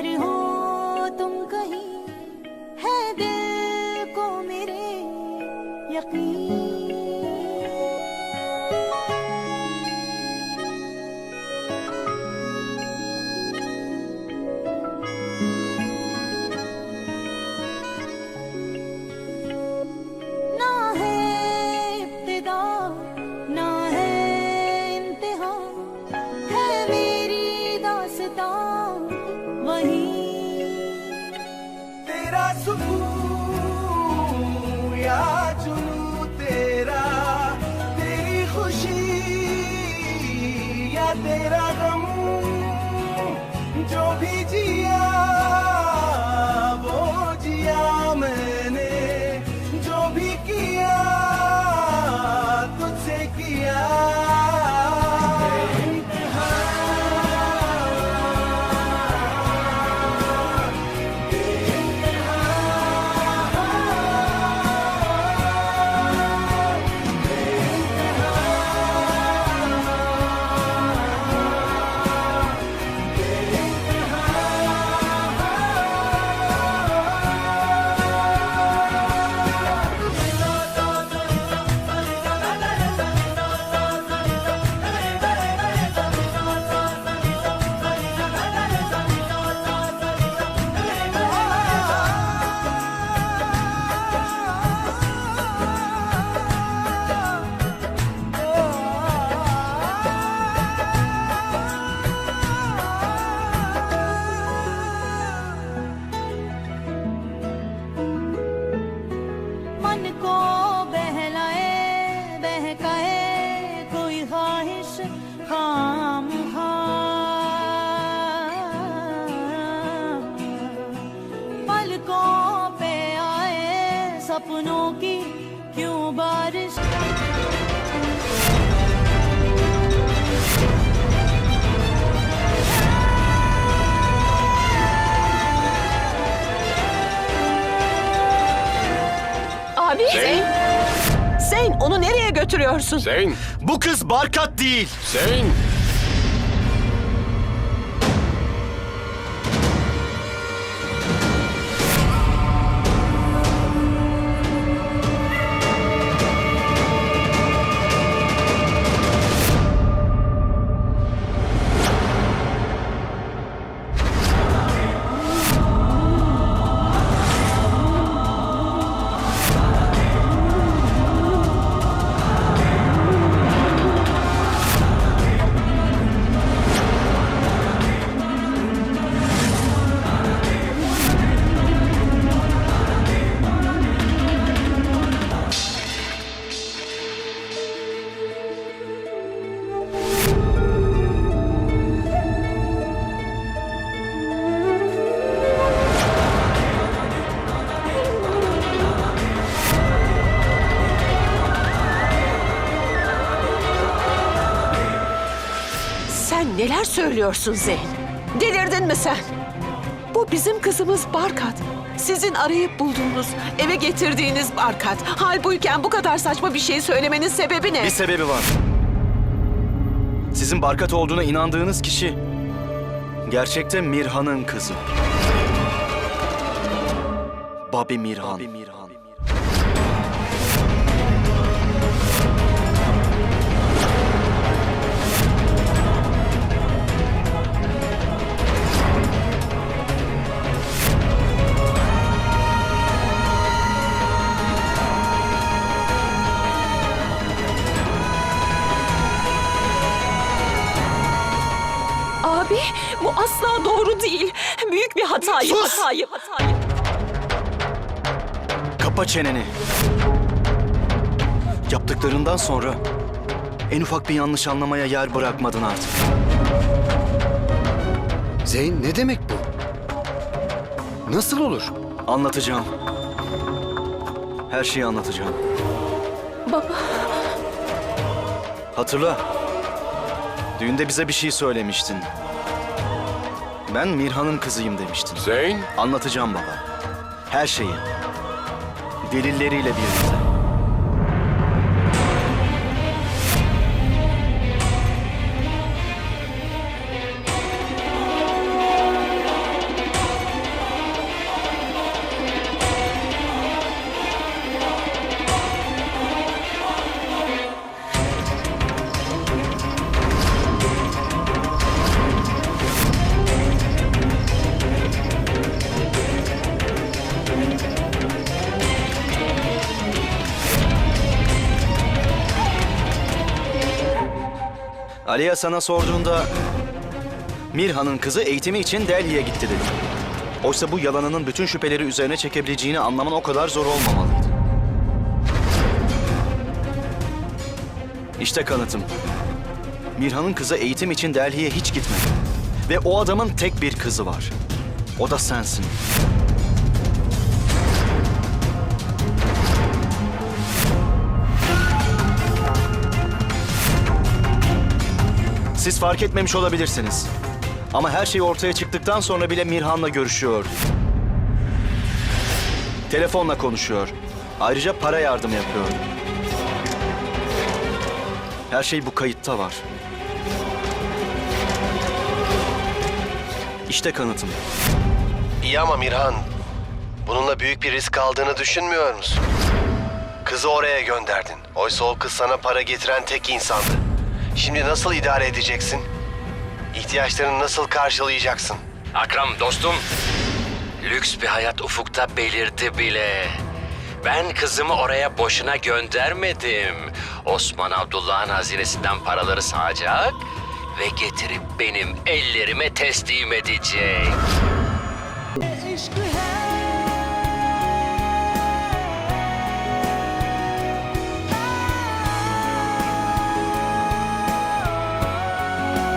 पर हो तुम कहीं है दिल को मेरे यकीन। या जुनू तेरा तेरी खुशी या तेरा गम सपनों की क्यों बारिश Abi. Zeyn. Zeyn onu nereye götürüyorsun? Zeyn! Bu kız Barkat değil. Zeyn! Neler söylüyorsun Zeyn? Delirdin mi sen? Bu bizim kızımız Barkat. Sizin arayıp bulduğunuz, eve getirdiğiniz Barkat. Hal buyken bu kadar saçma bir şey söylemenin sebebi ne? Bir sebebi var. Sizin Barkat olduğuna inandığınız kişi gerçekte Mirhan'ın kızı. Babi Mirhan. Abi bu asla doğru değil. Büyük bir hatayı, Sus! hatayı, hatayı. Kapa çeneni. Yaptıklarından sonra en ufak bir yanlış anlamaya yer bırakmadın artık. Zeyn ne demek bu? Nasıl olur? Anlatacağım. Her şeyi anlatacağım. Baba. Hatırla. Düğünde bize bir şey söylemiştin. Ben Mirhan'ın kızıyım demiştin. Zeyn! Anlatacağım baba. Her şeyi. Delilleriyle birlikte. Aliya sana sorduğunda Mirhan'ın kızı eğitimi için Delhi'ye gitti dedi. Oysa bu yalanının bütün şüpheleri üzerine çekebileceğini anlaman o kadar zor olmamalıydı. İşte kanıtım. Mirhan'ın kızı eğitim için Delhi'ye hiç gitmedi. Ve o adamın tek bir kızı var. O da sensin. Siz fark etmemiş olabilirsiniz. Ama her şey ortaya çıktıktan sonra bile Mirhan'la görüşüyor. Telefonla konuşuyor. Ayrıca para yardım yapıyor. Her şey bu kayıtta var. İşte kanıtım. İyi ama Mirhan, bununla büyük bir risk aldığını düşünmüyor musun? Kızı oraya gönderdin. Oysa o kız sana para getiren tek insandı. Şimdi nasıl idare edeceksin? İhtiyaçlarını nasıl karşılayacaksın? Akram dostum, lüks bir hayat ufukta belirdi bile. Ben kızımı oraya boşuna göndermedim. Osman Abdullah'ın hazinesinden paraları sağacak ve getirip benim ellerime teslim edecek.